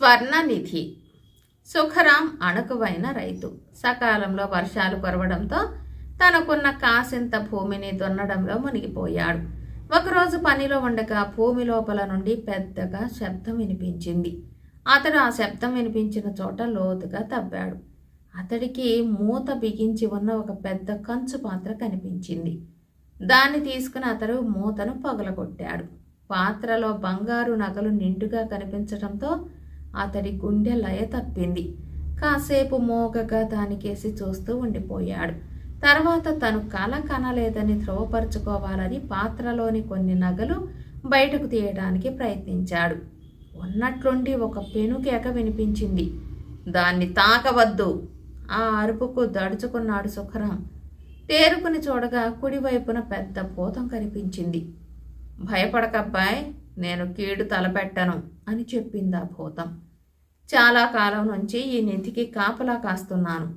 స్వర్ణనిధి. సుఖరాం అణకువైన రైతు. సకాలంలో వర్షాలు కురవడంతో తనకున్న కాసింత భూమిని దున్నడంలో మునిగిపోయాడు. ఒకరోజు పనిలో ఉండగా భూమి లోపల నుండి పెద్దగా శబ్దం వినిపించింది. అతడు ఆ శబ్దం వినిపించిన చోట లోతుగా తవ్వాడు. అతడికి మూత బిగించి ఉన్న ఒక పెద్ద కంచు పాత్ర కనిపించింది. దాన్ని తీసుకుని అతడు మూతను పగలగొట్టాడు. పాత్రలో బంగారు నగలు నిండుగా కనిపించడంతో అతడి గుండె లయ తప్పింది. కాసేపు మోగగా దానికేసి చూస్తూ ఉండిపోయాడు. తర్వాత తను కల కనలేదని ధ్రువపరుచుకోవాలని పాత్రలోని కొన్ని నగలు బయటకు తీయడానికి ప్రయత్నించాడు. ఉన్నట్లుండి ఒక పెనుకేక వినిపించింది. దాన్ని తాకవద్దు. ఆ అరుపుకు దడుచుకున్నాడు సుఖరాం. తేరుకుని చూడగా కుడివైపున పెద్ద భూతం కనిపించింది. భయపడకబ్బాయ్. నేను కీడు తలపెట్టను అని చెప్పింది ఆ భూతం. చాలా కాలం నుంచి ఈ నిధికి కాపలా కాస్తున్నాను.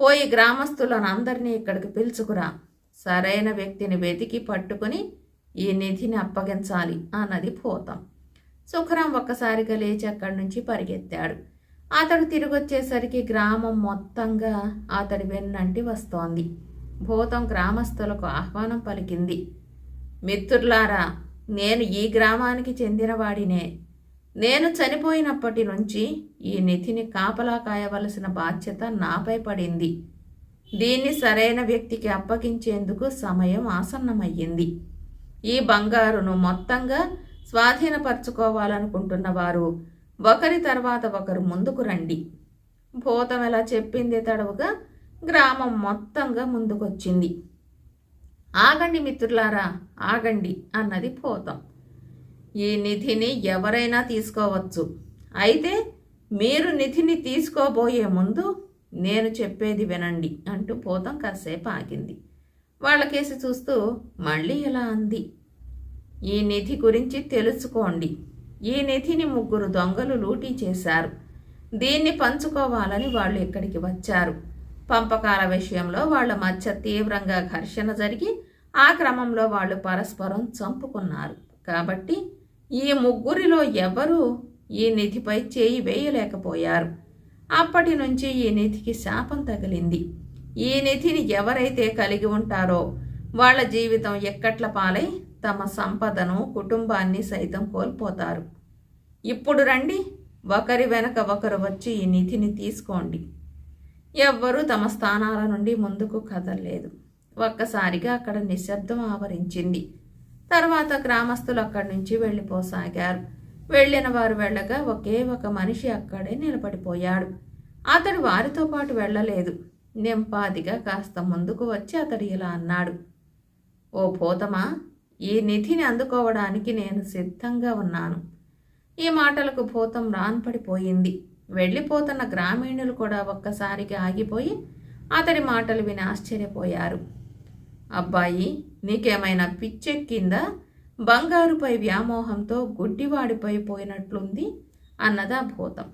పోయి గ్రామస్తులను అందరినీ ఇక్కడికి పిలుచుకురా. సరైన వ్యక్తిని వెతికి పట్టుకుని ఈ నిధిని అప్పగించాలి అన్నది భూతం. సుఖరాం ఒక్కసారిగా లేచి అక్కడి నుంచి పరిగెత్తాడు. అతడు తిరిగొచ్చేసరికి గ్రామం మొత్తంగా అతడి వెన్నంటి వస్తోంది. భూతం గ్రామస్తులకు ఆహ్వానం పలికింది. మిత్రులారా నేను ఈ గ్రామానికి చెందినవాడినే. నేను చనిపోయినప్పటి నుంచి ఈ నిధిని కాపలా కాయవలసిన బాధ్యత నాపై పడింది. దీన్ని సరైన వ్యక్తికి అప్పగించేందుకు సమయం ఆసన్నమయ్యింది. ఈ బంగారును మొత్తంగా స్వాధీనపరచుకోవాలనుకుంటున్న వారు ఒకరి తర్వాత ఒకరు ముందుకు రండి. భూతం ఎలా చెప్పింది తడవుగా గ్రామం మొత్తంగా ముందుకొచ్చింది. ఆగండి మిత్రులారా ఆగండి అన్నది భూతం ఈ నిధిని ఎవరైనా తీసుకోవచ్చు. అయితే మీరు నిధిని తీసుకోబోయే ముందు నేను చెప్పేది వినండి అంటూ భూతం కాసేపు ఆగింది. వాళ్ళకేసి చూస్తూ మళ్ళీ ఇలా అంది. ఈ నిధి గురించి తెలుసుకోండి. ఈ నిధిని ముగ్గురు దొంగలు లూటీ చేశారు. దీన్ని పంచుకోవాలని వాళ్ళు ఇక్కడికి వచ్చారు. పంపకాల విషయంలో వాళ్ళ మధ్య తీవ్రంగా ఘర్షణ జరిగి ఆ క్రమంలో వాళ్ళు పరస్పరం చంపుకున్నారు. కాబట్టి ఈ ముగ్గురిలో ఎవరూ ఈ నిధిపై చేయి వేయలేకపోయారు. అప్పటి నుంచి ఈ నిధికి శాపం తగిలింది. ఈ నిధిని ఎవరైతే కలిగి ఉంటారో వాళ్ళ జీవితం ఎక్కట్ల పాలై తమ సంపదను కుటుంబాన్ని సైతం కోల్పోతారు. ఇప్పుడు రండి ఒకరి వెనక ఒకరు వచ్చి ఈ నిధిని తీసుకోండి. ఎవ్వరూ తమ స్థానాల నుండి ముందుకు కదలలేదు. ఒక్కసారిగా అక్కడ నిశ్శబ్దం ఆవరించింది. తర్వాత గ్రామస్తులు అక్కడి నుంచి వెళ్ళిపోసాగారు. వెళ్ళిన వారు వెళ్ళగా ఒకే ఒక మనిషి అక్కడే నిలబడిపోయాడు. అతడు వారితో పాటు వెళ్ళలేదు. నింపాదిగా కాస్త ముందుకు వచ్చి అతడు ఇలా అన్నాడు. ఓ భూతమా ఈ నిధిని అందుకోవడానికి నేను సిద్ధంగా ఉన్నాను. ఈ మాటలకు భూతం రాన్పడిపోయింది. వెళ్ళిపోతున్న గ్రామీణులు కూడా ఒక్కసారికి ఆగిపోయి అతడి మాటలు విని ఆశ్చర్యపోయారు. అబ్బాయి నీకేమైనా పిచ్చెక్కిందా? బంగారుపై వ్యామోహంతో గుడ్డివాడిపై పోయినట్లుంది అన్నదా భూతం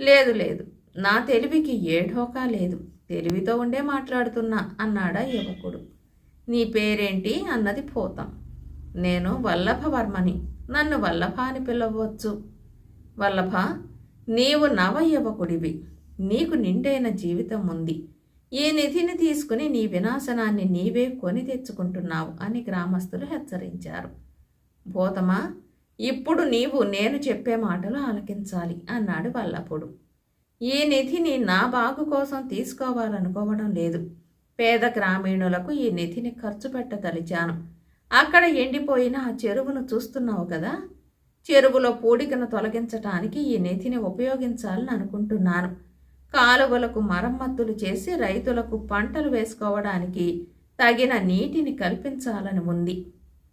లేదు లేదు నా తెలివికి ఏ ఢోకా లేదు. తెలివితో ఉండే మాట్లాడుతున్నా అన్నాడా యువకుడు. నీ పేరేంటి? అన్నది భూతం నేను వల్లభవర్మని. నన్ను వల్లభ అని పిలవచ్చు. వల్లభ నీవు నవ యువకుడివి నీకు నిండైన జీవితం ఉంది. ఈ నిధిని తీసుకుని నీ వినాశనాన్ని నీవే కొని తెచ్చుకుంటున్నావు అని గ్రామస్తులు హెచ్చరించారు. భూతమా ఇప్పుడు నీవు నేను చెప్పే మాటలు ఆలకించాలి అన్నాడు వల్లపుడు ఈ నిధిని నా బాగు కోసం తీసుకోవాలనుకోవడం లేదు. పేద గ్రామీణులకు ఈ నిధిని ఖర్చు పెట్టదలిచాను. అక్కడ ఎండిపోయిన ఆ చెరువును చూస్తున్నావు కదా? చెరువులో పూడికను తొలగించటానికి ఈ నిధిని ఉపయోగించాలని అనుకుంటున్నాను. కాలువలకు మరమ్మతులు చేసి రైతులకు పంటలు వేసుకోవడానికి తగిన నీటిని కల్పించాలని ఉంది.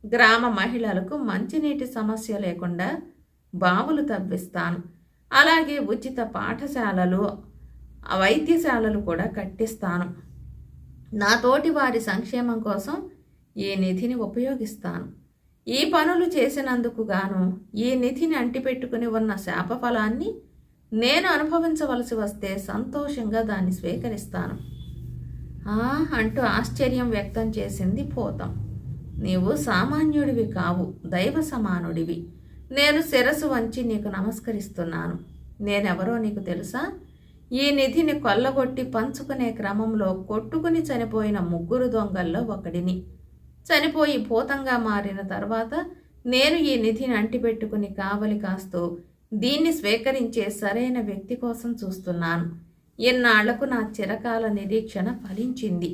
గ్రామ మహిళలకు మంచినీటి సమస్య లేకుండా బావులు తవ్విస్తాను. అలాగే ఉచిత పాఠశాలలు వైద్యశాలలు కూడా కట్టిస్తాను. నా తోటి వారి సంక్షేమం కోసం ఈ నిధిని ఉపయోగిస్తాను. ఈ పనులు చేసినందుకు గాను ఈ నిధిని అంటిపెట్టుకుని ఉన్న శాప ఫలాన్ని నేను అనుభవించవలసి వస్తే సంతోషంగా దాన్ని స్వీకరిస్తాను. ఆ అంటూ ఆశ్చర్యం వ్యక్తం చేసింది పోతం. నీవు సామాన్యుడివి కావు దైవ సమానుడివి. నేను శిరసు వంచి నీకు నమస్కరిస్తున్నాను. నేనెవరో నీకు తెలుసా? ఈ నిధిని కొల్లగొట్టి పంచుకునే క్రమంలో కొట్టుకుని చనిపోయిన ముగ్గురు దొంగల్లో ఒకడిని. చనిపోయి భూతంగా మారిన తర్వాత నేను ఈ నిధిని అంటిపెట్టుకుని కావలి కాస్తూ దీన్ని స్వీకరించే సరైన వ్యక్తి కోసం చూస్తున్నాను. ఎన్నాళ్ళకు నా చిరకాల నిరీక్షణ ఫలించింది.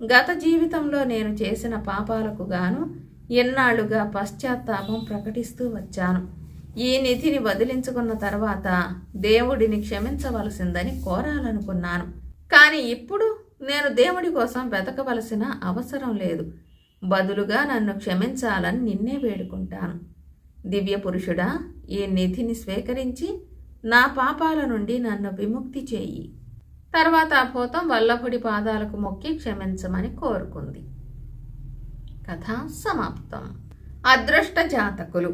గత జీవితంలో నేను చేసిన పాపాలకు గాను ఎన్నాళ్ళుగా పశ్చాత్తాపం ప్రకటిస్తూ వచ్చాను. ఈ నిధిని వదిలించుకున్న తర్వాత దేవుడిని క్షమించవలసిందని కోరాలనుకున్నాను. కానీ ఇప్పుడు నేను దేవుడి కోసం వెతకవలసిన అవసరం లేదు. బదులుగా నన్ను క్షమించాలని నిన్నే వేడుకుంటాను. దివ్య పురుషుడా ఈ నిధిని స్వీకరించి నా పాపాల నుండి నన్ను విముక్తి చేయి. తర్వాత ఆ భూతం వల్లభుడి పాదాలకు మొక్కి క్షమించమని కోరుకుంది. కథ సమాప్తం. అదృష్ట జాతకులు.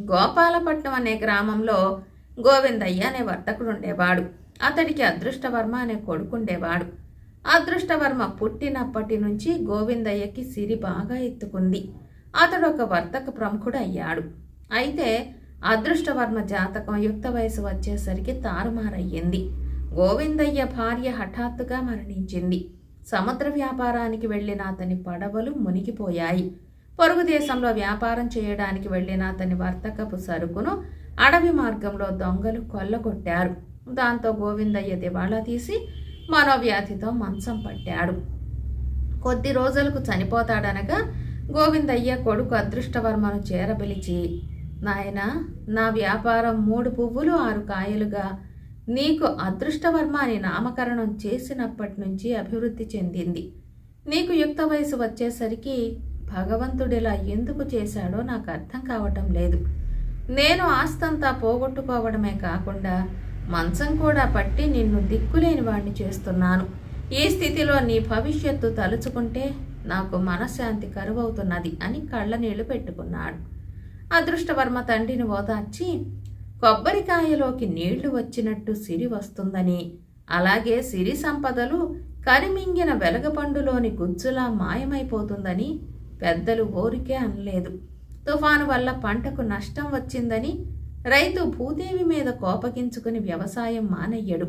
గోపాలపట్నం అనే గ్రామంలో గోవిందయ్య అనే వర్తకుడు ఉండేవాడు అతడికి అదృష్టవర్మ అనే కొడుకుండేవాడు. అదృష్టవర్మ పుట్టినప్పటి నుంచి గోవిందయ్యకి సిరి బాగా ఎత్తుకుంది. అతడు ఒక వర్తక ప్రముఖుడు అయ్యాడు అయితే అదృష్టవర్మ జాతకం యుక్త వయసు వచ్చేసరికి తారుమారయ్యింది. గోవిందయ్య భార్య హఠాత్తుగా మరణించింది. సముద్ర వ్యాపారానికి వెళ్ళిన అతని పడవలు మునిగిపోయాయి. పొరుగు దేశంలో వ్యాపారం చేయడానికి వెళ్ళిన అతని వర్తకపు సరుకును అడవి మార్గంలో దొంగలు కొల్లగొట్టారు. దాంతో గోవిందయ్య దివాళా తీసి మనోవ్యాధితో మంచం పట్టాడు. కొద్ది రోజులకు చనిపోతాడనగా గోవిందయ్య కొడుకు అదృష్టవర్మను చేరబిలిచి నాయన నా వ్యాపారం మూడు పువ్వులు ఆరు కాయలుగా. నీకు అదృష్టవర్మ అని నామకరణం చేసినప్పటి నుంచి అభివృద్ధి చెందింది. నీకు యుక్త వయసు వచ్చేసరికి భగవంతుడిలా ఎందుకు చేశాడో నాకు అర్థం కావటం లేదు. నేను ఆస్తంతా పోగొట్టుకోవడమే కాకుండా మంచం కూడా పట్టి నిన్ను దిక్కులేని వాడిని చేస్తున్నాను. ఈ స్థితిలో నీ భవిష్యత్తు తలుచుకుంటే నాకు మనశ్శాంతి కరువవుతున్నది అని కళ్ళనీళ్ళు పెట్టుకున్నాడు. అదృష్టవర్మ తండ్రిని ఓదార్చి కొబ్బరికాయలోకి నీళ్ళు వచ్చినట్టు సిరి వస్తుందని అలాగే సిరి సంపదలు కరిమింగిన వెలగపండులోని గుజ్జులా మాయమైపోతుందని పెద్దలు ఊరికే అనలేదు. తుఫాను వల్ల పంటకు నష్టం వచ్చిందని రైతు భూదేవి మీద కోపగించుకుని వ్యవసాయం మానయ్యడు.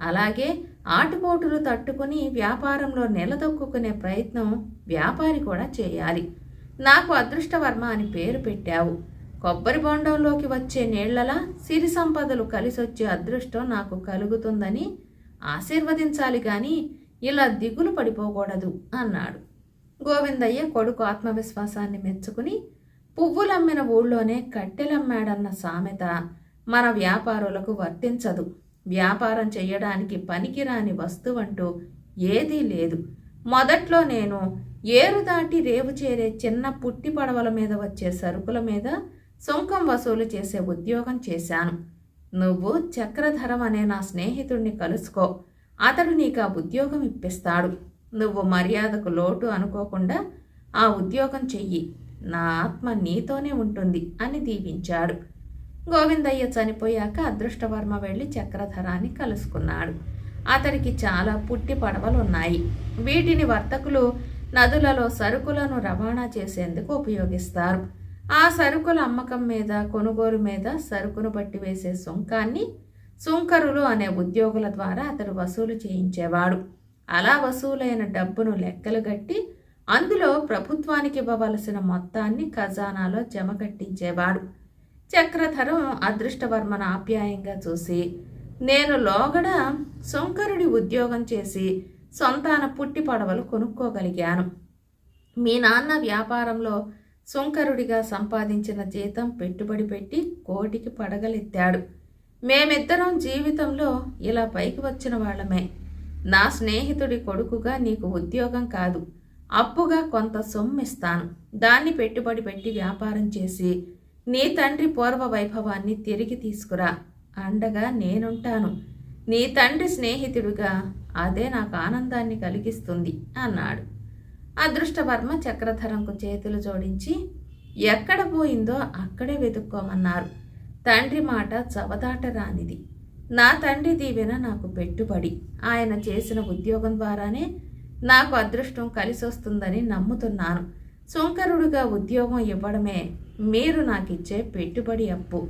అలాగే ఆటుపోటులు తట్టుకుని వ్యాపారంలో నిలదొక్కునే ప్రయత్నం వ్యాపారి కూడా చేయాలి. నాకు అదృష్టవర్మ అని పేరు పెట్టావు. కొబ్బరి బొండంలోకి వచ్చే నీళ్ళలా సిరి సంపదలు కలిసొచ్చే అదృష్టం నాకు కలుగుతుందని ఆశీర్వదించాలి గాని ఇలా దిగులు పడిపోకూడదు అన్నాడు. గోవిందయ్య కొడుకు ఆత్మవిశ్వాసాన్ని మెచ్చుకుని పువ్వులమ్మిన ఊళ్ళోనే కట్టెలమ్మాడన్న సామెత మన వ్యాపారులకు వర్తించదు. వ్యాపారం చేయడానికి పనికిరాని వస్తువంటూ ఏదీ లేదు. మొదట్లో నేను ఏరు దాటి రేవు చేరే చిన్న పుట్టి పడవల మీద వచ్చే సరుకుల మీద సుంకం వసూలు చేసే ఉద్యోగం చేశాను. నువ్వు చక్రధరం అనే నా స్నేహితుడిని కలుసుకో. అతడు నీకు ఆ ఉద్యోగం ఇప్పిస్తాడు. నువ్వు మర్యాదకు లోటు అనుకోకుండా ఆ ఉద్యోగం చెయ్యి. నా ఆత్మ నీతోనే ఉంటుంది అని దీవించాడు. గోవిందయ్య చనిపోయాక అదృష్టవర్మ వెళ్ళి చక్రధరాన్ని కలుసుకున్నాడు. అతడికి చాలా పుట్టి పడవలు ఉన్నాయి వీటిని వర్తకులు నదులలో సరుకులను రవాణా చేసేందుకు ఉపయోగిస్తారు. ఆ సరుకుల అమ్మకం మీద కొనుగోలు మీద సరుకును బట్టి వేసే సుంకాన్ని సుంకరులు అనే ఉద్యోగుల ద్వారా అతడు వసూలు చేయించేవాడు. అలా వసూలైన డబ్బును లెక్కలు గట్టి అందులో ప్రభుత్వానికి ఇవ్వవలసిన మొత్తాన్ని ఖజానాలో జమ కట్టించేవాడు. చక్రధరం అదృష్టవర్మను ఆప్యాయంగా చూసి నేను లోగడ శంకరుడి ఉద్యోగం చేసి సొంతాన పుట్టి పడవలు కొనుక్కోగలిగాను. మీ నాన్న వ్యాపారంలో సుంకరుడిగా సంపాదించిన జీతం పెట్టుబడి పెట్టి కోటికి పడగలెత్తాడు. మేమిద్దరం జీవితంలో ఇలా పైకి వచ్చిన వాళ్ళమే. నా స్నేహితుడి కొడుకుగా నీకు ఉద్యోగం కాదు. అప్పుగా కొంత సొమ్మిస్తాను. దాన్ని పెట్టుబడి పెట్టి వ్యాపారం చేసి నీ తండ్రి పూర్వ వైభవాన్ని తిరిగి తీసుకురా. అండగా నేనుంటాను. నీ తండ్రి స్నేహితుడిగా అదే నాకు ఆనందాన్ని కలిగిస్తుంది అన్నాడు. అదృష్టవర్మ చక్రధరంకు చేతులు జోడించి ఎక్కడ పోయిందో అక్కడే వెతుక్కోమన్నారు. తండ్రి మాట చవదాట రానిది నా తండ్రి దీవెన నాకు పెట్టుబడి. ఆయన చేసిన ఉద్యోగం ద్వారానే నాకు అదృష్టం కలిసి వస్తుందని నమ్ముతున్నాను. సుంకరుడుగా ఉద్యోగం ఇవ్వడమే మీరు నాకిచ్చే పెట్టుబడి అప్పు.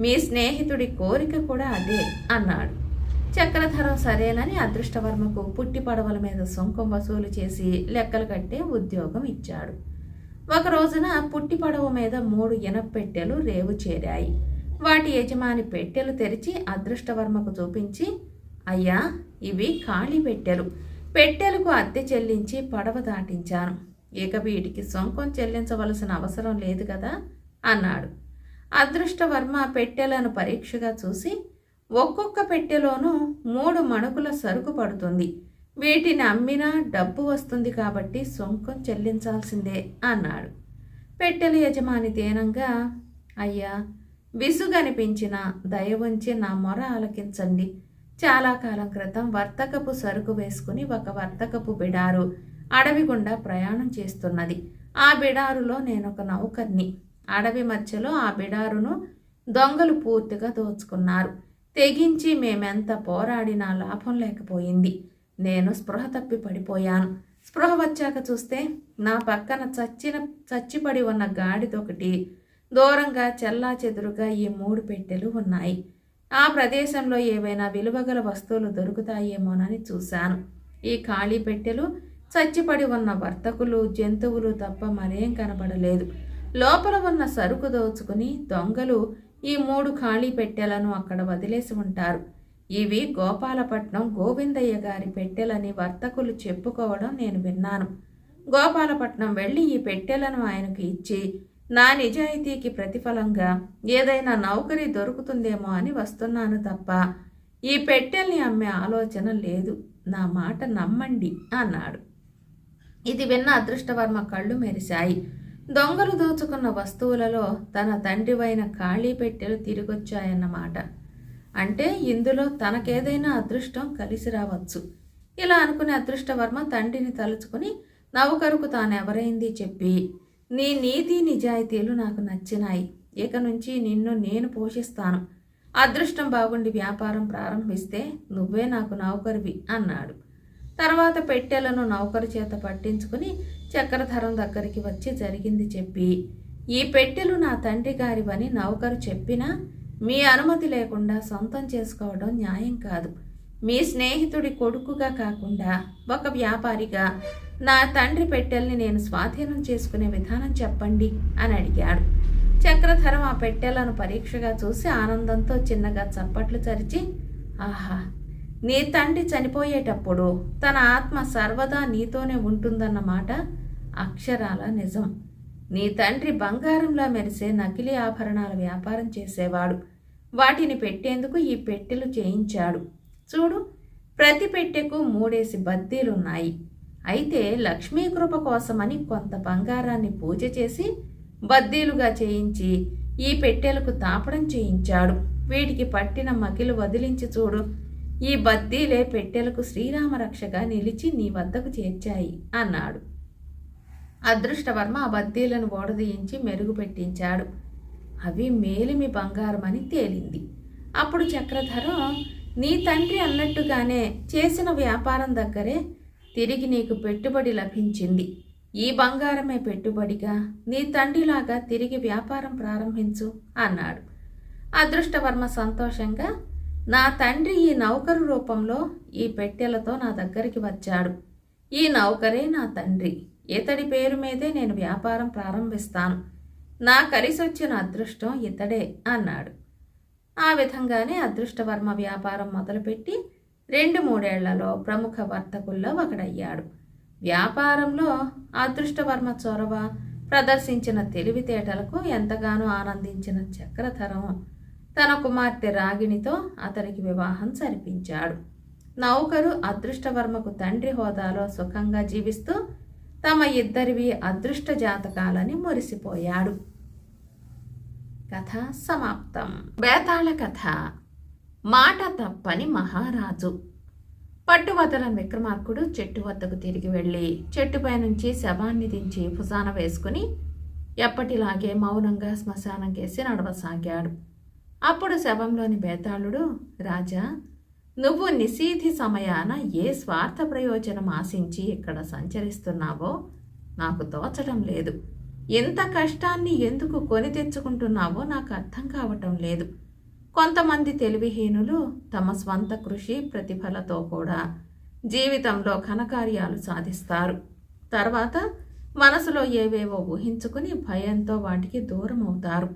మీ స్నేహితుడి కోరిక కూడా అదే అన్నాడు. చక్రధరం సరేనని అదృష్టవర్మకు పుట్టి పడవల మీద సుంకం వసూలు చేసి లెక్కలు కట్టే ఉద్యోగం ఇచ్చాడు. ఒక రోజున పుట్టి పడవ మీద మూడు ఇనపెట్టెలు రేవు చేరాయి. వాటి యజమాని పెట్టెలు తెరిచి అదృష్టవర్మకు చూపించి అయ్యా ఇవి ఖాళీ పెట్టెలు. పెట్టెలకు అద్దె చెల్లించి పడవ దాటించాను. ఇక వీటికి సొంకం చెల్లించవలసిన అవసరం లేదు కదా? అన్నాడు. అదృష్టవర్మ పెట్టెలను పరీక్షగా చూసి ఒక్కొక్క పెట్టెలోనూ మూడు మణుకుల సరుకు పడుతుంది. వీటిని అమ్మినా డబ్బు వస్తుంది కాబట్టి సొంకం చెల్లించాల్సిందే అన్నాడు. పెట్టెల యజమాని దేనంగా అయ్యా విసుగనిపించిన దయ ఉంచి నా మొర ఆలకించండి. చాలా కాలం క్రితం వర్తకపు సరుకు వేసుకుని ఒక వర్తకపు బిడారు అడవి గుండా ప్రయాణం చేస్తున్నది. ఆ బిడారులో నేనొక నౌకర్ని. అడవి మధ్యలో ఆ బిడారును దొంగలు పూర్తిగా దోచుకున్నారు. తెగించి మేమెంత పోరాడినా లాభం లేకపోయింది. నేను స్పృహ తప్పి పడిపోయాను. స్పృహ వచ్చాక చూస్తే నా పక్కన చచ్చిన చచ్చిపడి ఉన్న గాడిదొకటి దూరంగా చెల్లా చెదురుగా ఈ మూడు పెట్టెలు ఉన్నాయి. ఆ ప్రదేశంలో ఏవైనా విలువగల వస్తువులు దొరుకుతాయేమోనని చూశాను. ఈ ఖాళీ పెట్టెలు చచ్చిపడి ఉన్న వర్తకులు జంతువులు తప్ప మరేం కనబడలేదు లోపల ఉన్న సరుకు దోచుకుని దొంగలు ఈ మూడు ఖాళీ పెట్టెలను అక్కడ వదిలేసి ఉంటారు. ఇవి గోపాలపట్నం గోవిందయ్య గారి పెట్టెలని వర్తకులు చెప్పుకోవడం నేను విన్నాను. గోపాలపట్నం వెళ్ళి ఈ పెట్టెలను ఆయనకు ఇచ్చి నా నిజాయితీకి ప్రతిఫలంగా ఏదైనా నౌకరీ దొరుకుతుందేమో అని వస్తున్నాను తప్ప ఈ పెట్టెల్ని అమ్మే ఆలోచన లేదు. నా మాట నమ్మండి అన్నాడు. ఇది విన్న అదృష్టవర్మ కళ్ళు మెరిశాయి. దొంగలు దోచుకున్న వస్తువులలో తన తండ్రివైన ఖాళీ పెట్టెలు తిరిగొచ్చాయన్నమాట. అంటే ఇందులో తనకేదైనా అదృష్టం కలిసి రావచ్చు. ఇలా అనుకునే అదృష్టవర్మ తండ్రిని తలుచుకుని నౌకరుకు తానెవరైంది చెప్పి నీ నీతి నిజాయితీలు నాకు నచ్చినాయి. ఇక నుంచి నిన్ను నేను పోషిస్తాను. అదృష్టం బాగుండి వ్యాపారం ప్రారంభిస్తే నువ్వే నాకు నౌకరివి అన్నాడు. తర్వాత పెట్టెలను నౌకరు చేత పట్టించుకుని చక్రధరం దగ్గరికి వచ్చి జరిగింది చెప్పి ఈ పెట్టెలు నా తండ్రి గారివని నౌకరు చెప్పినా మీ అనుమతి లేకుండా సొంతం చేసుకోవడం న్యాయం కాదు. మీ స్నేహితుడి కొడుకుగా కాకుండా ఒక వ్యాపారిగా నా తండ్రి పెట్టెల్ని నేను స్వాధీనం చేసుకునే విధానం చెప్పండి అని అడిగాడు. చక్రధరం ఆ పెట్టెలను పరీక్షగా చూసి ఆనందంతో చిన్నగా చప్పట్లు చరిచి ఆహా నీ తండ్రి చనిపోయేటప్పుడు తన ఆత్మ సర్వదా నీతోనే ఉంటుందన్నమాట అక్షరాల నిజం. నీ తండ్రి బంగారంలా మెరిసే నకిలీ ఆభరణాల వ్యాపారం చేసేవాడు. వాటిని పెట్టేందుకు ఈ పెట్టెలు చేయించాడు. చూడు ప్రతి పెట్టెకు మూడేసి బద్దీలున్నాయి. అయితే లక్ష్మీ కృప కోసమని కొంత బంగారాన్ని పూజ చేసి బద్దీలుగా చేయించి ఈ పెట్టెలకు తాపడం చేయించాడు. వీటికి పట్టిన మకిలు వదిలించి చూడు. ఈ బద్దీలే పెట్టెలకు శ్రీరామరక్షగా నిలిచి నీ వద్దకు చేర్చాయి అన్నాడు. అదృష్టవర్మ ఆ బద్దీలను ఓడదీయించి మెరుగుపెట్టించాడు అవి మేలిమి బంగారమని తేలింది. అప్పుడు చక్రధరం నీ తండ్రి అన్నట్టుగానే చేసిన వ్యాపారం దగ్గరే తిరిగి నీకు పెట్టుబడి లభించింది. ఈ బంగారమే పెట్టుబడిగా నీ తండ్రిలాగా తిరిగి వ్యాపారం ప్రారంభించు అన్నాడు. అదృష్టవర్మ సంతోషంగా నా తండ్రి ఈ నౌకరు రూపంలో ఈ పెట్టెలతో నా దగ్గరికి వచ్చాడు. ఈ నౌకరే నా తండ్రి. ఇతడి పేరు మీదే నేను వ్యాపారం ప్రారంభిస్తాను. నా కలిసొచ్చిన అదృష్టం ఇతడే అన్నాడు. ఆ విధంగానే అదృష్టవర్మ వ్యాపారం మొదలుపెట్టి రెండు మూడేళ్ళలో ప్రముఖ వర్తకుల్లో ఒకడయ్యాడు. వ్యాపారంలో అదృష్టవర్మ చొరవ ప్రదర్శించిన తెలివితేటలకు ఎంతగానో ఆనందించిన చక్రధరం తన కుమార్తె రాగిణితో అతనికి వివాహం జరిపించాడు. నౌకరు అదృష్టవర్మకు తండ్రి హోదాలో సుఖంగా జీవిస్తూ తమ ఇద్దరివి అదృష్ట జాతకాలని మురిసిపోయాడు. కథ సమాప్తం. బేతాళ కథ. మాట తప్పని మహారాజు. పట్టువదలని విక్రమార్కుడు చెట్టు వద్దకు తిరిగి వెళ్ళి చెట్టుపై నుంచి శవాన్ని దించి భుజాన వేసుకుని ఎప్పటిలాగే మౌనంగా శ్మశానం కేసి నడవసాగాడు. అప్పుడు శవంలోని బేతాళుడు రాజా నువ్వు నిశీధి సమయాన ఏ స్వార్థ ప్రయోజనం ఆశించి ఇక్కడ సంచరిస్తున్నావో నాకు తోచడం లేదు. ఎంత కష్టాన్ని ఎందుకు కొని తెచ్చుకుంటున్నావో నాకు అర్థం కావటం లేదు. కొంతమంది తెలివిహీనులు తమ స్వంత కృషి ప్రతిఫలతో కూడా జీవితంలో ఘనకార్యాలు సాధిస్తారు. తర్వాత మనసులో ఏవేవో ఊహించుకుని భయంతో వాటికి దూరం అవుతారు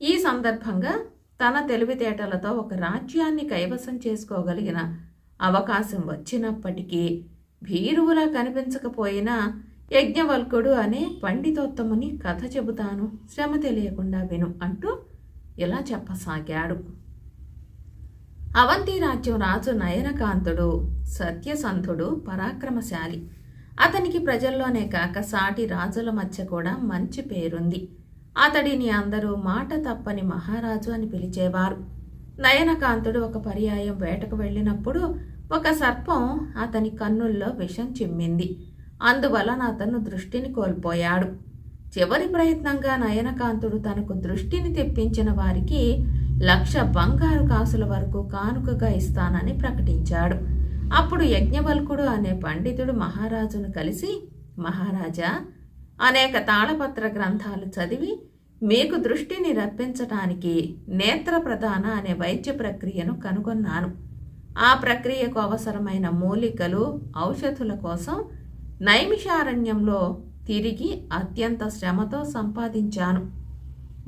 ఈ సందర్భంగా తన తెలివితేటలతో ఒక రాజ్యాన్ని కైవసం చేసుకోగలిగిన అవకాశం వచ్చినప్పటికీ భీరువులా కనిపించకపోయినా యజ్ఞవల్కుడు అనే పండితోత్తముని కథ చెబుతాను. శ్రమ తెలియకుండా విను అంటూ ఇలా చెప్పసాగాడు? అవంతి రాజ్యం రాజు నయనకాంతుడు సత్యసంధుడు పరాక్రమశాలి. అతనికి ప్రజల్లోనే కాక సాటి రాజుల మధ్య కూడా మంచి పేరుంది. అతడిని అందరూ మాట తప్పని మహారాజు అని పిలిచేవారు. నయనకాంతుడు ఒక పర్యాయం వేటకు వెళ్ళినప్పుడు ఒక సర్పం అతని కన్నుల్లో విషం చిమ్మింది. అందువలన అతను దృష్టిని కోల్పోయాడు. చివరి ప్రయత్నంగా నయనకాంతుడు తనకు దృష్టిని తెప్పించిన వారికి లక్ష బంగారు కాసుల వరకు కానుకగా ఇస్తానని ప్రకటించాడు. అప్పుడు యజ్ఞవల్కుడు అనే పండితుడు మహారాజును కలిసి మహారాజా అనేక తాళపత్ర గ్రంథాలు చదివి మీకు దృష్టిని రప్పించటానికి నేత్ర ప్రధాన అనే వైద్య ప్రక్రియను కనుగొన్నాను. ఆ ప్రక్రియకు అవసరమైన మూలికలు ఔషధుల కోసం నైమిషారణ్యంలో తిరిగి అత్యంత శ్రమతో సంపాదించాను.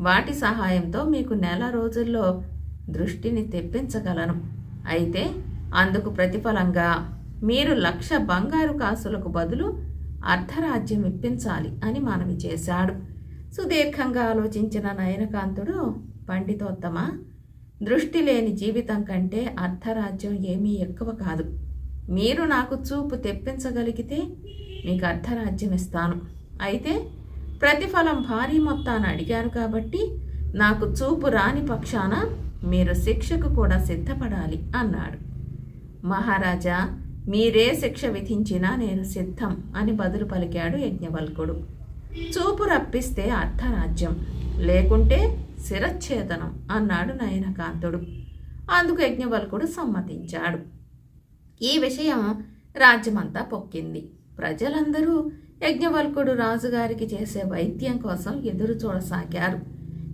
వాటి సహాయంతో మీకు నెల రోజుల్లో దృష్టిని తెప్పించగలను. అయితే అందుకు ప్రతిఫలంగా మీరు లక్ష బంగారు కాసులకు బదులు అర్ధరాజ్యం ఇప్పించాలి అని మనవి చేశాడు. సుదీర్ఘంగా ఆలోచించిన నయనకాంతుడు పండితోత్తమ దృష్టి లేని జీవితం కంటే అర్ధరాజ్యం ఏమీ ఎక్కువ కాదు. మీరు నాకు చూపు తెప్పించగలిగితే మీకు అర్ధరాజ్యం ఇస్తాను. అయితే ప్రతిఫలం భారీ మొత్తాన్ని అడిగారు కాబట్టి నాకు చూపు రాని పక్షాన మీరు శిక్షకు కూడా సిద్ధపడాలి అన్నాడు. మహారాజా మీరే శిక్ష విధించినా నేను సిద్ధం అని బదులు పలికాడు యజ్ఞవల్కుడు. చూపు రప్పిస్తే అర్ధరాజ్యం లేకుంటే శిరచ్ఛేదనం అన్నాడు నయనకాంతుడు. అందుకు యజ్ఞవల్కుడు సమ్మతించాడు. ఈ విషయం రాజ్యమంతా పొక్కింది. ప్రజలందరూ యజ్ఞవల్కుడు రాజుగారికి చేసే వైద్యం కోసం ఎదురు చూడసాగారు.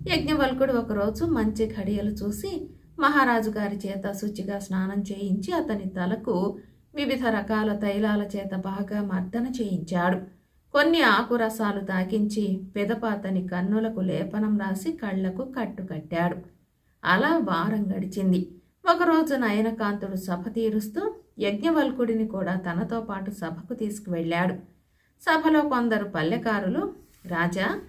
యజ్ఞవల్కుడు ఒకరోజు మంచి ఘడియలు చూసి మహారాజు గారి చేత శుచిగా స్నానం చేయించి అతని తలకు వివిధ రకాల తైలాల చేత బాగా మర్దన చేయించాడు. కొన్ని ఆకురసాలు తాకించి పిదప అతని కన్నులకు లేపనం రాసి కళ్ళకు కట్టు కట్టాడు. అలా వారం గడిచింది. ఒకరోజు నయనకాంతుడు సభ తీరుస్తూ యజ్ఞవల్కుడిని కూడా తనతో పాటు సభకు తీసుకువెళ్ళాడు. సభలో కొందరు పల్లెకారులు రాజా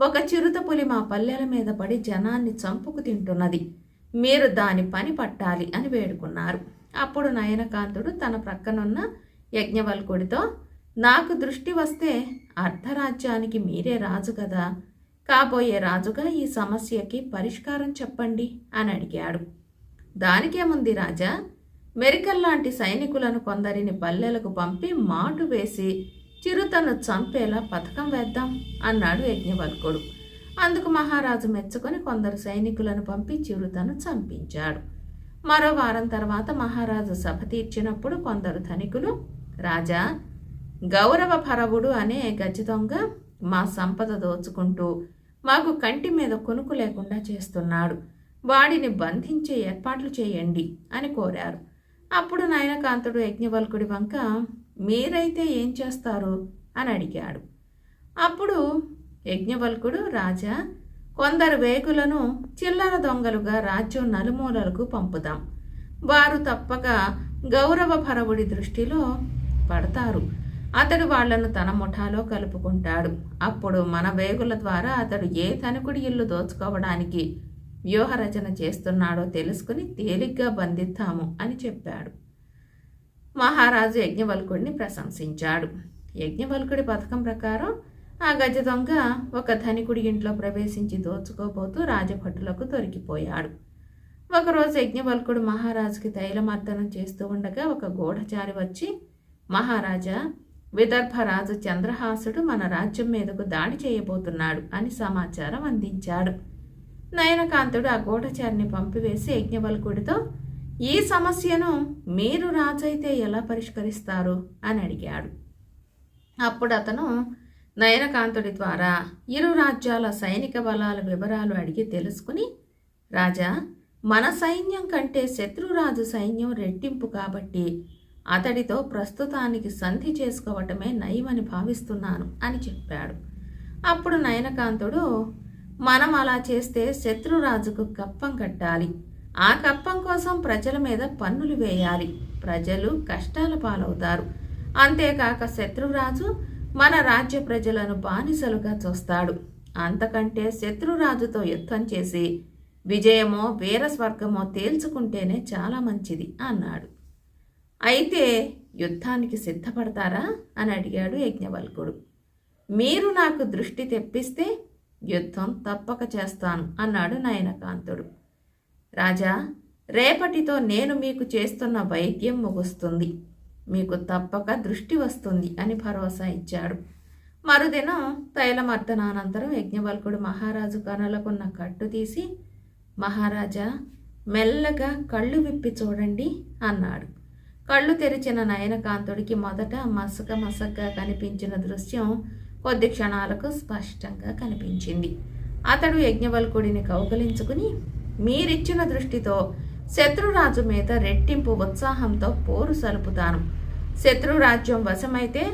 ఒక చిరుతపులి మా పల్లెల మీద పడి జనాన్ని చంపుకు తింటున్నది. మీరు దాని పని పట్టాలి అని వేడుకున్నారు. అప్పుడు నయనకాంతుడు తన ప్రక్కనున్న యజ్ఞవల్కుడితో నాకు దృష్టి వస్తే అర్ధరాజ్యానికి మీరే రాజు కదా. కాబోయే రాజుగా ఈ సమస్యకి పరిష్కారం చెప్పండి అని అడిగాడు. దానికేముంది రాజా? మెరికల్ లాంటి సైనికులను కొందరిని పల్లెలకు పంపి మాటు వేసి చిరుతను చంపేలా పథకం వేద్దాం అన్నాడు యజ్ఞవల్కుడు. అందుకు మహారాజు మెచ్చుకొని కొందరు సైనికులను పంపి చిరుతను చంపించాడు. మరో వారం తర్వాత మహారాజు సభ తీర్చినప్పుడు కొందరు ధనికులు రాజా గౌరవ భరవుడు అనే గజ దొంగ మా సంపద దోచుకుంటూ మాకు కంటి మీద కొనుకు లేకుండా చేస్తున్నాడు. వాడిని బంధించే ఏర్పాట్లు చేయండి అని కోరారు. అప్పుడు నయనకాంతుడు యజ్ఞవల్కుడి వంక మీరైతే ఏం చేస్తారు? అని అడిగాడు. అప్పుడు యజ్ఞవల్కుడు రాజా కొందరు వేగులను చిల్లర దొంగలుగా రాజ్యం నలుమూలలకు పంపుదాం. వారు తప్పక గౌరవ భరవుడి దృష్టిలో పడతారు. అతడు వాళ్ళను తన ముఠాలో కలుపుకుంటాడు. అప్పుడు మన వేగుల ద్వారా అతడు ఏ ధనికుడి ఇల్లు దోచుకోవడానికి వ్యూహరచన చేస్తున్నాడో తెలుసుకుని తేలిగ్గా బంధిద్దాము అని చెప్పాడు. మహారాజు యజ్ఞవల్కుడిని ప్రశంసించాడు. యజ్ఞవల్కుడి పథకం ప్రకారం ఆ గజ దొంగ ఒక ధనికుడి ఇంట్లో ప్రవేశించి దోచుకోబోతూ రాజభటులకు దొరికిపోయాడు. ఒకరోజు యజ్ఞవల్కుడు మహారాజుకి తైలమర్దనం చేస్తూ ఉండగా ఒక గూఢచారి వచ్చి మహారాజా విదర్భరాజు చంద్రహాసుడు మన రాజ్యం మీదకు దాడి చేయబోతున్నాడు అని సమాచారం అందించాడు. నయనకాంతుడు ఆ గూఢచారిని పంపివేసి యజ్ఞబలకుడితో ఈ సమస్యను మీరు రాజైతే ఎలా పరిష్కరిస్తారు? అని అడిగాడు. అప్పుడు అతను నయనకాంతుడి ద్వారా ఇరు రాజ్యాల సైనిక బలాల వివరాలు అడిగి తెలుసుకుని రాజా మన సైన్యం కంటే శత్రురాజు సైన్యం రెట్టింపు కాబట్టి అతడితో ప్రస్తుతానికి సంధి చేసుకోవటమే నయమని భావిస్తున్నాను అని చెప్పాడు. అప్పుడు నయనకాంతుడు మనం అలా చేస్తే శత్రురాజుకు కప్పం కట్టాలి. ఆ కప్పం కోసం ప్రజల మీద పన్నులు వేయాలి. ప్రజలు కష్టాల పాలవుతారు. అంతేకాక శత్రురాజు మన రాజ్య ప్రజలను బానిసలుగా చూస్తాడు. అంతకంటే శత్రురాజుతో యుద్ధం చేసి విజయమో వీరస్వర్గమో తేల్చుకుంటేనే చాలా మంచిది అన్నాడు. అయితే యుద్ధానికి సిద్ధపడతారా? అని అడిగాడు యజ్ఞవల్కుడు. మీరు నాకు దృష్టి తెప్పిస్తే యుద్ధం తప్పక చేస్తాను అన్నాడు నయనకాంతుడు. రాజా రేపటితో నేను మీకు చేస్తున్న వైద్యం ముగుస్తుంది. మీకు తప్పక దృష్టి వస్తుంది అని భరోసా ఇచ్చాడు. మరుదినం తైలమర్దనానంతరం యజ్ఞవల్కుడు మహారాజు కనులకున్న కట్టు తీసి మహారాజా మెల్లగా కళ్ళు విప్పి చూడండి అన్నాడు. కళ్ళు తెరిచిన నయనకాంతుడికి మొదట మసక మసగ్గా కనిపించిన దృశ్యం కొద్ది క్షణాలకు స్పష్టంగా కనిపించింది. అతడు యజ్ఞవల్కుడిని కౌగలించుకుని మీరిచ్చిన దృష్టితో శత్రురాజు మీద రెట్టింపు ఉత్సాహంతో పోరు సలుపుతాను. శత్రురాజ్యం వశమైతే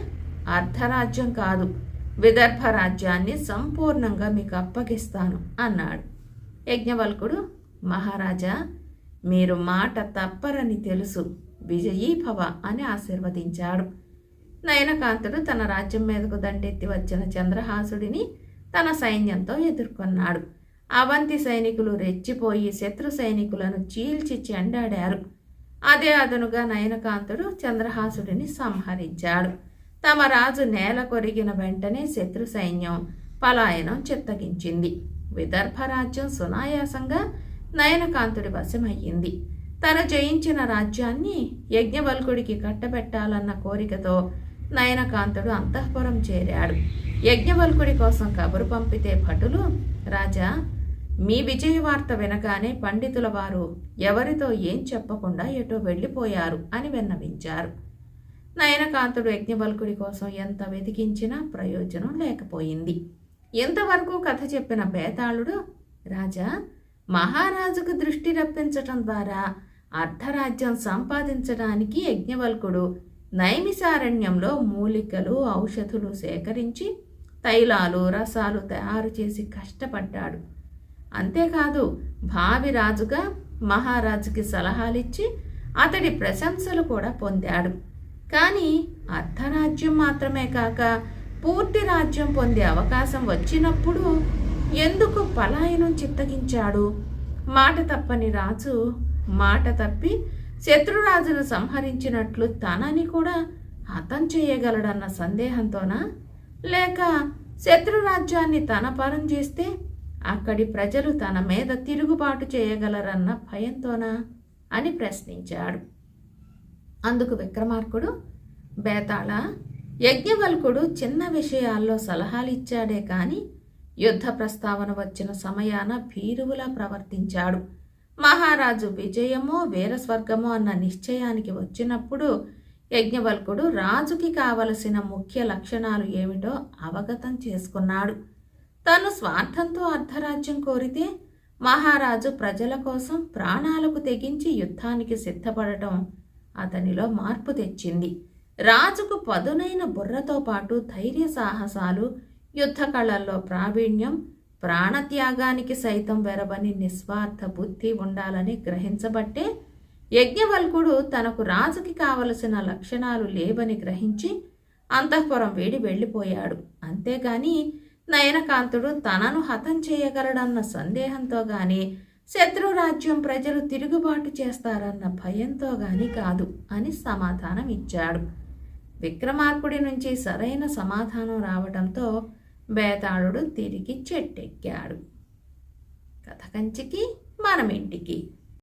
అర్ధరాజ్యం కాదు విదర్భ రాజ్యాన్ని సంపూర్ణంగా మీకు అప్పగిస్తాను అన్నాడు. యజ్ఞవల్కుడు మహారాజా మీరు మాట తప్పరని తెలుసు. విజయీభవ అని ఆశీర్వదించాడు. నయనకాంతుడు తన రాజ్యం మీదకు దండెత్తి వచ్చిన చంద్రహాసుడిని తన సైన్యంతో ఎదుర్కొన్నాడు. అవంతి సైనికులు రెచ్చిపోయి శత్రు సైనికులను చీల్చి చెండాడారు. అదే అదనుగా నయనకాంతుడు చంద్రహాసుడిని సంహరించాడు. తమ రాజు నేల కొరిగిన వెంటనే శత్రు సైన్యం పలాయనం చిత్తగించింది. విదర్భ రాజ్యం సునాయాసంగా నయనకాంతుడి వశమయ్యింది. తన జయించిన రాజ్యాన్ని యజ్ఞవల్కుడికి కట్టబెట్టాలన్న కోరికతో నయనకాంతుడు అంతఃపురం చేరాడు. యజ్ఞవల్కుడి కోసం కబురు పంపితే భటులు రాజా మీ విజయ వార్త వినగానే పండితుల వారు ఎవరితో ఏం చెప్పకుండా ఎటో వెళ్ళిపోయారు అని విన్నవించారు. నయనకాంతుడు యజ్ఞవల్కుడి కోసం ఎంత వెతికించినా ప్రయోజనం లేకపోయింది. ఎంతవరకు కథ చెప్పిన బేతాళుడు రాజా మహారాజుకు దృష్టి రప్పించటం ద్వారా అర్ధరాజ్యం సంపాదించడానికి యజ్ఞవల్కుడు నైమిసారణ్యంలో మూలికలు ఔషధులు సేకరించి తైలాలు రసాలు తయారు చేసి కష్టపడ్డాడు. అంతేకాదు భావి రాజుగా మహారాజుకి సలహాలిచ్చి అతడి ప్రశంసలు కూడా పొందాడు. కానీ అర్ధరాజ్యం మాత్రమే కాక పూర్తి రాజ్యం పొందే అవకాశం వచ్చినప్పుడు ఎందుకు పలాయనం చిత్తగించాడు? మాట తప్పని రాజు మాట తప్పి శత్రురాజును సంహరించినట్లు తనని కూడా హతం చేయగలడన్న సందేహంతోనా? లేక శత్రురాజ్యాన్ని తన పరం చేస్తే అక్కడి ప్రజలు తన మీద తిరుగుబాటు చేయగలరన్న భయంతోనా? అని ప్రశ్నించాడు. అందుకు విక్రమార్కుడు బేతాళ యజ్ఞవల్కుడు చిన్న విషయాల్లో సలహాలు ఇచ్చాడే కానీ యుద్ధ ప్రస్తావన వచ్చిన సమయాన భీరువులా ప్రవర్తించాడు. మహారాజు విజయమో వీరస్వర్గమో అన్న నిశ్చయానికి వచ్చినప్పుడు యజ్ఞవల్కుడు రాజుకి కావలసిన ముఖ్య లక్షణాలు ఏమిటో అవగతం చేసుకున్నాడు. తను స్వార్థంతో అర్ధరాజ్యం కోరితే మహారాజు ప్రజల కోసం ప్రాణాలకు తెగించి యుద్ధానికి సిద్ధపడటం అతనిలో మార్పు తెచ్చింది. రాజుకు పదునైన బుర్రతో పాటు ధైర్య సాహసాలు యుద్ధ కళల్లో ప్రావీణ్యం ప్రాణత్యాగానికి సైతం వెరవని నిస్వార్థ బుద్ధి ఉండాలని గ్రహించబట్టే యజ్ఞవల్కుడు తనకు రాజుకి కావలసిన లక్షణాలు లేవని గ్రహించి అంతఃపురం వేడి వెళ్ళిపోయాడు. అంతేగాని నయనకాంతుడు తనను హతం చేయగలడన్న సందేహంతో గాని శత్రురాజ్యం ప్రజలు తిరుగుబాటు చేస్తారన్న భయంతో గాని కాదు అని సమాధానం ఇచ్చాడు విక్రమార్కుడి నుంచి సరైన సమాధానం రావడంతో బేతాళుడు తిరిగి చెట్టెక్కాడు. కథ కంచికి మనమింటికి.